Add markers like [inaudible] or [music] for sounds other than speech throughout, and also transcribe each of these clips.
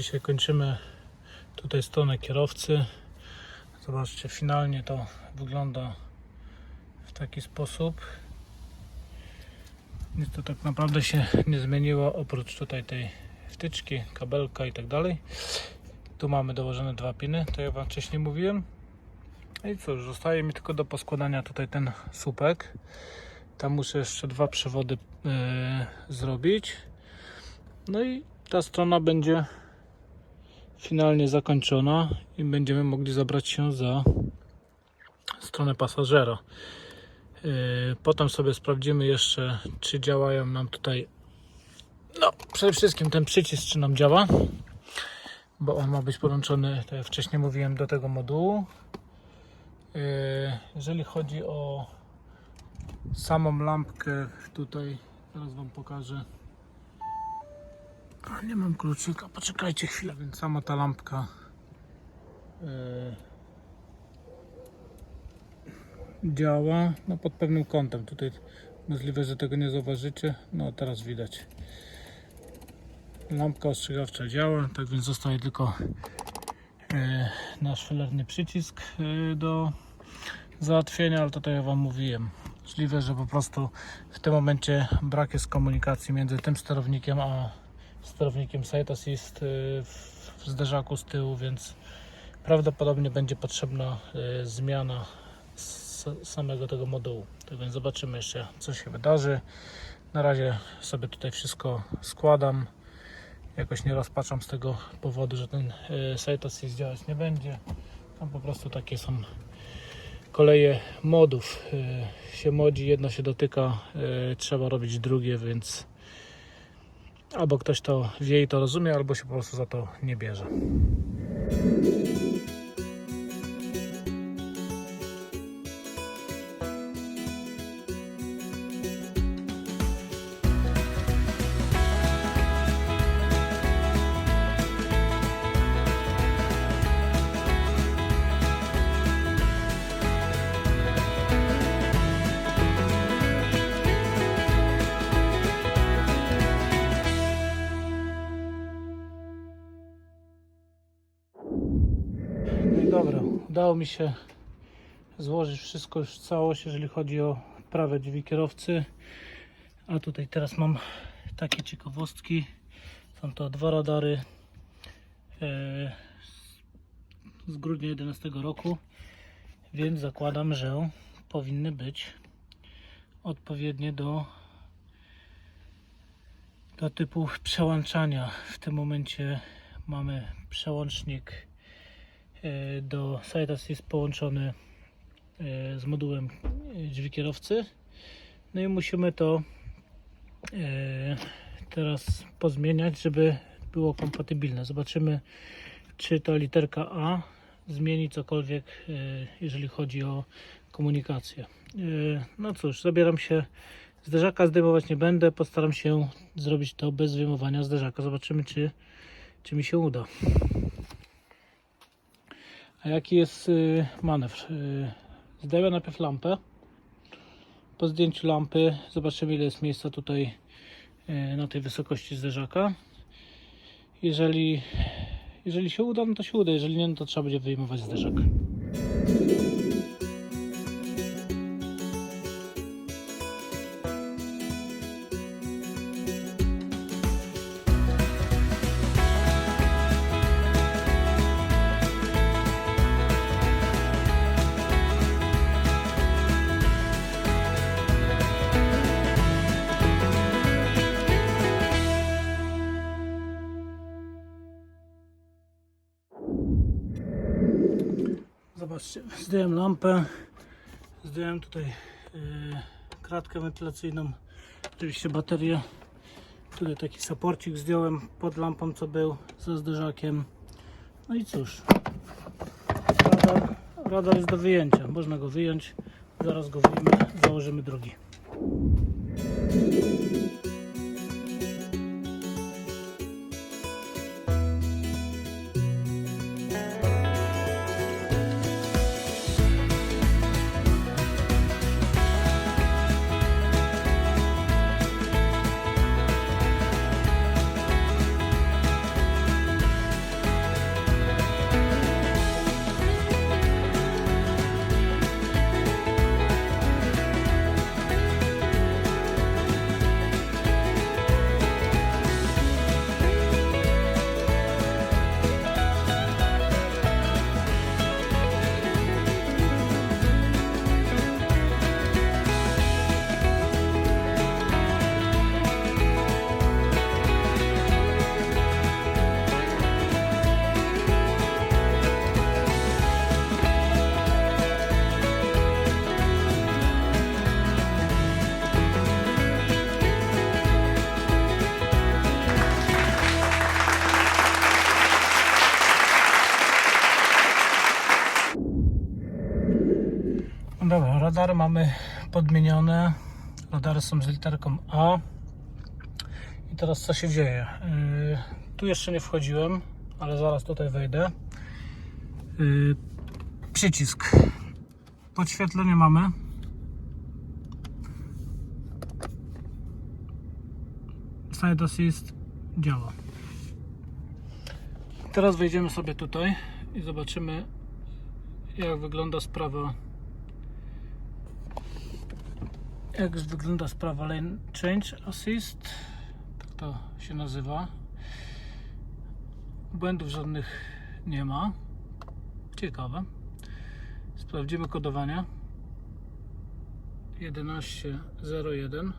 dzisiaj kończymy tutaj stronę kierowcy. Zobaczcie, finalnie to wygląda w taki sposób. Nic to tak naprawdę się nie zmieniło oprócz tutaj tej wtyczki, kabelka i tak dalej. Tu mamy dołożone dwa piny, to jak Wam wcześniej mówiłem. No I cóż, zostaje mi tylko do poskładania tutaj ten słupek. Tam muszę jeszcze dwa przewody e, zrobić. No i ta strona będzie finalnie zakończona i będziemy mogli zabrać się za stronę pasażera. Yy, Potem sobie sprawdzimy jeszcze, czy działają nam tutaj. No, przede wszystkim ten przycisk, czy nam działa, bo on ma być podłączony, tak jak wcześniej mówiłem, do tego modułu. Yy, Jeżeli chodzi o samą lampkę, tutaj zaraz Wam pokażę. A nie mam kluczyka, poczekajcie chwilę, więc sama ta lampka yy, działa no pod pewnym kątem. Tutaj możliwe, że tego nie zauważycie. No teraz widać. Lampka ostrzegawcza działa, tak więc zostaje tylko yy, nasz felerny przycisk yy, do załatwienia, ale to tak jak Wam mówiłem. Możliwe, że po prostu w tym momencie brak jest komunikacji między tym sterownikiem a sterownikiem Sight Assist y, w zderzaku z tyłu, więc prawdopodobnie będzie potrzebna y, zmiana samego tego modułu. Tak więc zobaczymy jeszcze co się wydarzy. Na razie sobie tutaj wszystko składam. Jakoś nie rozpaczam z tego powodu, że ten y, Sight Assist działać nie będzie. Tam po prostu takie są koleje modów. Się modzi, jedno się dotyka, trzeba robić drugie, więc Albo ktoś to wie i to rozumie, albo się po prostu za to nie bierze. Udało mi się złożyć wszystko już w całość, jeżeli chodzi o prawe drzwi kierowcy. A tutaj teraz mam takie ciekawostki. Są to dwa radary e, z grudnia 11 roku, więc zakładam, że powinny być odpowiednie do do typu przełączania. W tym momencie mamy przełącznik do Sight jest połączony e, z modułem e, drzwi kierowcy. No i musimy to e, teraz pozmieniać, żeby było kompatybilne. Zobaczymy, czy ta literka A zmieni cokolwiek, e, jeżeli chodzi o komunikację. E, No cóż, zabieram się. Zderzaka zdejmować nie będę. Postaram się zrobić to bez wyjmowania zderzaka. Zobaczymy, czy, czy mi się uda. A jaki jest y, manewr? Y, Zdejmę najpierw lampę. Po zdjęciu lampy zobaczymy ile jest miejsca tutaj y, na tej wysokości zderzaka. Jeżeli, jeżeli się uda, no to się uda. Jeżeli nie, no to trzeba będzie wyjmować zderzak. Zdjąłem lampę, zdjąłem tutaj e, kratkę wentylacyjną, oczywiście baterię. Tutaj taki saporcik zdjąłem pod lampą, co był ze zderzakiem. No i cóż, radar, radar jest do wyjęcia, można go wyjąć. Zaraz go wyjmę, założymy drugi. Radary mamy podmienione. Radary są z literką A. I teraz co się dzieje? Yy, tu jeszcze nie wchodziłem, ale zaraz tutaj wejdę. Yy, przycisk. Podświetlenie mamy. Side assist działa. Teraz wejdziemy sobie tutaj i zobaczymy jak wygląda sprawa jak wygląda sprawa lane change assist? Tak to się nazywa. Błędów żadnych nie ma. Ciekawe. Sprawdzimy kodowanie 1101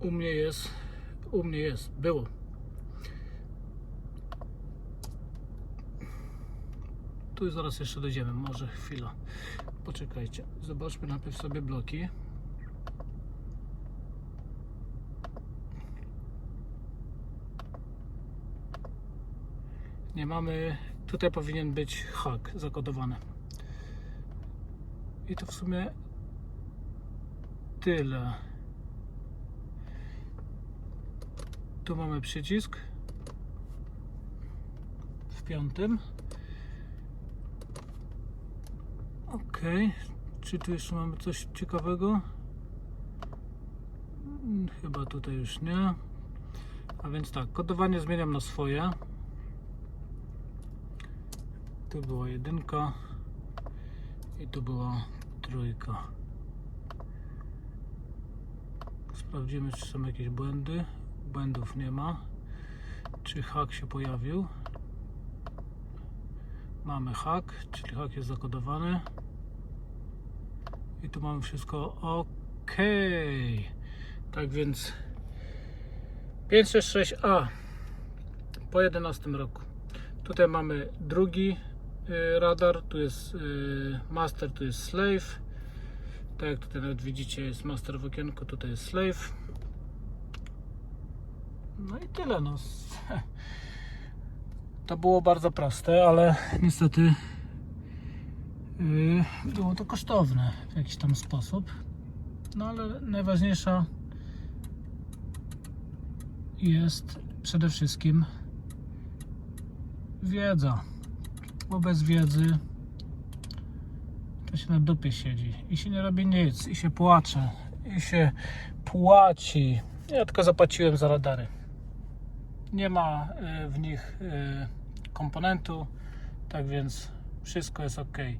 u mnie jest u mnie jest było. Tu zaraz jeszcze dojdziemy, może chwila. Poczekajcie. Zobaczmy najpierw sobie bloki. Nie mamy. Tutaj powinien być hak zakodowany. I to w sumie tyle. Tu mamy przycisk w piątym. Okej, czy tu jeszcze mamy coś ciekawego? Mm, Chyba tutaj już nie. A więc tak, kodowanie zmieniam na swoje. Tu była jedynka i tu była trójka. Sprawdzimy, czy są jakieś błędy. Błędów nie ma. Czy hak się pojawił? Mamy hak, czyli hak jest zakodowany. I tu mamy wszystko ok. Tak więc 566A po 11 roku. Tutaj mamy drugi y, radar, tu jest y, master, tu jest slave. Tak jak tutaj nawet widzicie jest master w okienku, tutaj jest slave. No i tyle no. [laughs] To było bardzo proste, ale niestety było to kosztowne w jakiś tam sposób. No ale najważniejsza jest przede wszystkim wiedza. Bo bez wiedzy to się na dupie siedzi i się nie robi nic, i się płacze, i się płaci. Ja tylko zapłaciłem za radary. Nie ma y, w nich y, komponentu, tak więc wszystko jest ok. Y,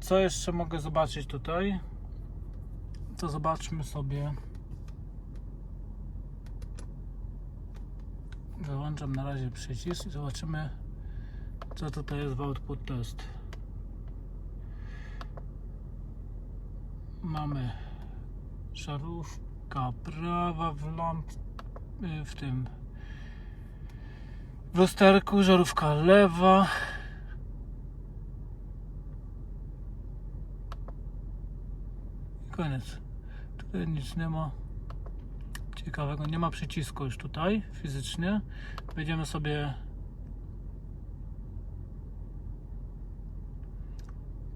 Co jeszcze mogę zobaczyć tutaj? To zobaczmy sobie. Wyłączam na razie przycisk i zobaczymy, co tutaj jest w output test. Mamy szarówka prawa w lamp y, w tym w lusterku, żarówka lewa. Koniec. Tutaj nic nie ma ciekawego. Nie ma przycisku już tutaj fizycznie. Wejdziemy sobie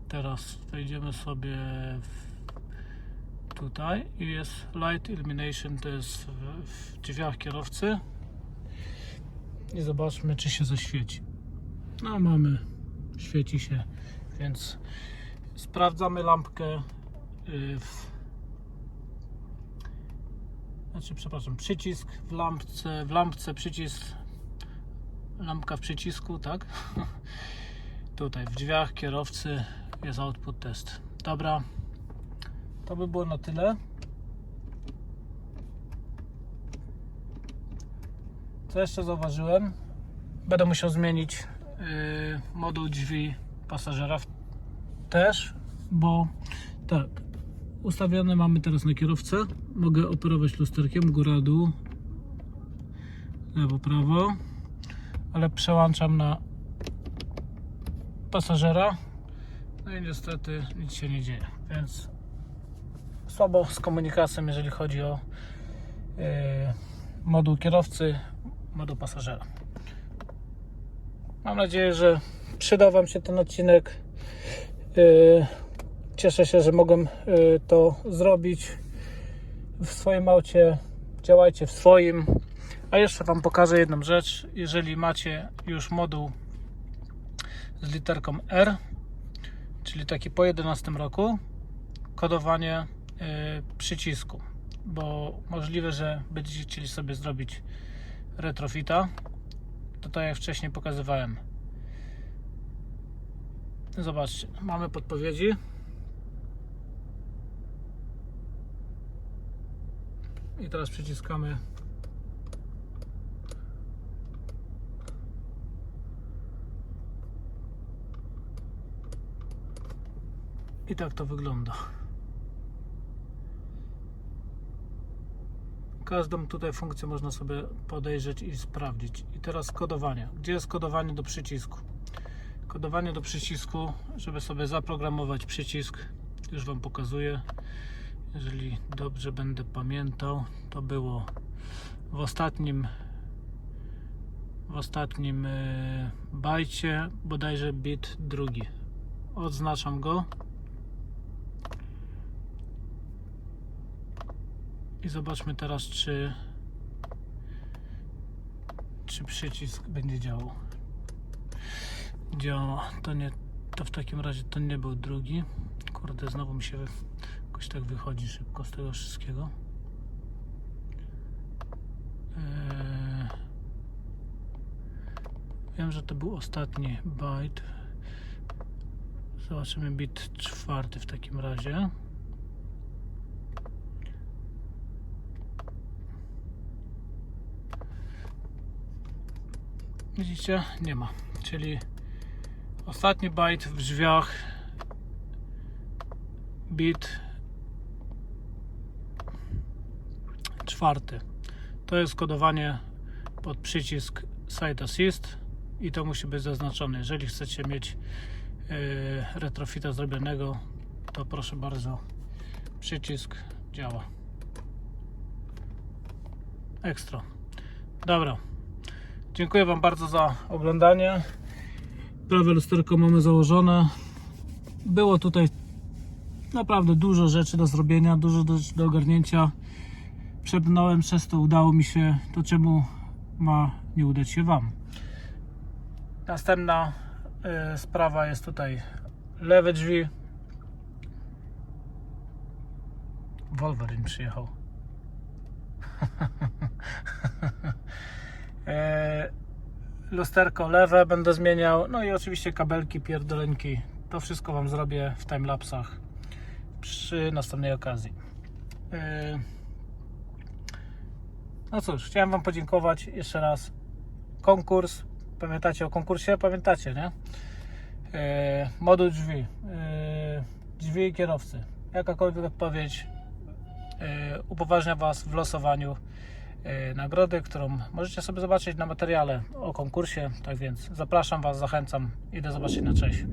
teraz wejdziemy sobie tutaj i jest light illumination to jest w, w drzwiach kierowcy i zobaczmy czy się zaświeci no mamy świeci się więc sprawdzamy lampkę znaczy przepraszam przycisk w lampce w lampce przycisk lampka w przycisku tak [laughs] tutaj w drzwiach kierowcy jest output test dobra to by było na tyle. Co jeszcze zauważyłem? Będę musiał zmienić yy, moduł drzwi pasażera też, bo tak, ustawione mamy teraz na kierowcę. Mogę operować lusterkiem góra dół, lewo prawo, ale przełączam na pasażera. No i niestety nic się nie dzieje, więc słabo z komunikacją, jeżeli chodzi o e, moduł kierowcy, moduł pasażera. Mam nadzieję, że przydał Wam się ten odcinek. E, cieszę się, że mogłem y, to zrobić w swoim aucie. Działajcie w swoim. A jeszcze Wam pokażę jedną rzecz. Jeżeli macie już moduł z literką R, czyli taki po 11 roku, kodowanie y, przycisku, bo możliwe, że będziecie chcieli sobie zrobić retrofita, to tak jak wcześniej pokazywałem. Zobaczcie, mamy podpowiedzi. I teraz przyciskamy I tak to wygląda. Każdą tutaj funkcję można sobie podejrzeć i sprawdzić. I teraz kodowanie. Gdzie jest kodowanie do przycisku? Kodowanie do przycisku, żeby sobie zaprogramować przycisk, już Wam pokazuję. Jeżeli dobrze będę pamiętał, to było w ostatnim w ostatnim e, bajcie, bodajże bit drugi. Odznaczam go. I zobaczmy teraz, czy czy przycisk będzie działał. Działa. To nie, to w takim razie to nie był drugi. Kurde, znowu mi się jakoś tak wychodzi szybko z tego wszystkiego. Eee, wiem, że to był ostatni byte. Zobaczymy bit czwarty w takim razie. Widzicie? Nie ma. Czyli ostatni byte w drzwiach bit czwarty. To jest kodowanie pod przycisk Site Assist i to musi być zaznaczone. Jeżeli chcecie mieć yy, retrofita zrobionego, to proszę bardzo, przycisk działa. Ekstra. Dobra. Dziękuję Wam bardzo za oglądanie. Prawe lusterko mamy założone. Było tutaj naprawdę dużo rzeczy do zrobienia, dużo rzeczy do ogarnięcia. Przebrnąłem przez to, udało mi się, to czemu ma nie udać się Wam. Następna y, sprawa jest tutaj lewe drzwi. Wolverine przyjechał. [laughs] E, lusterko lewe będę zmieniał, no i oczywiście kabelki, pierdolenki. To wszystko Wam zrobię w timelapsach przy następnej okazji. No cóż, chciałem Wam podziękować jeszcze raz. Konkurs, pamiętacie o konkursie? Pamiętacie, nie? E, Moduł drzwi, e, drzwi kierowcy. Jakakolwiek odpowiedź e, upoważnia Was w losowaniu nagrody, którą możecie sobie zobaczyć na materiale o konkursie. Tak więc zapraszam Was, zachęcam i do zobaczenia. Cześć.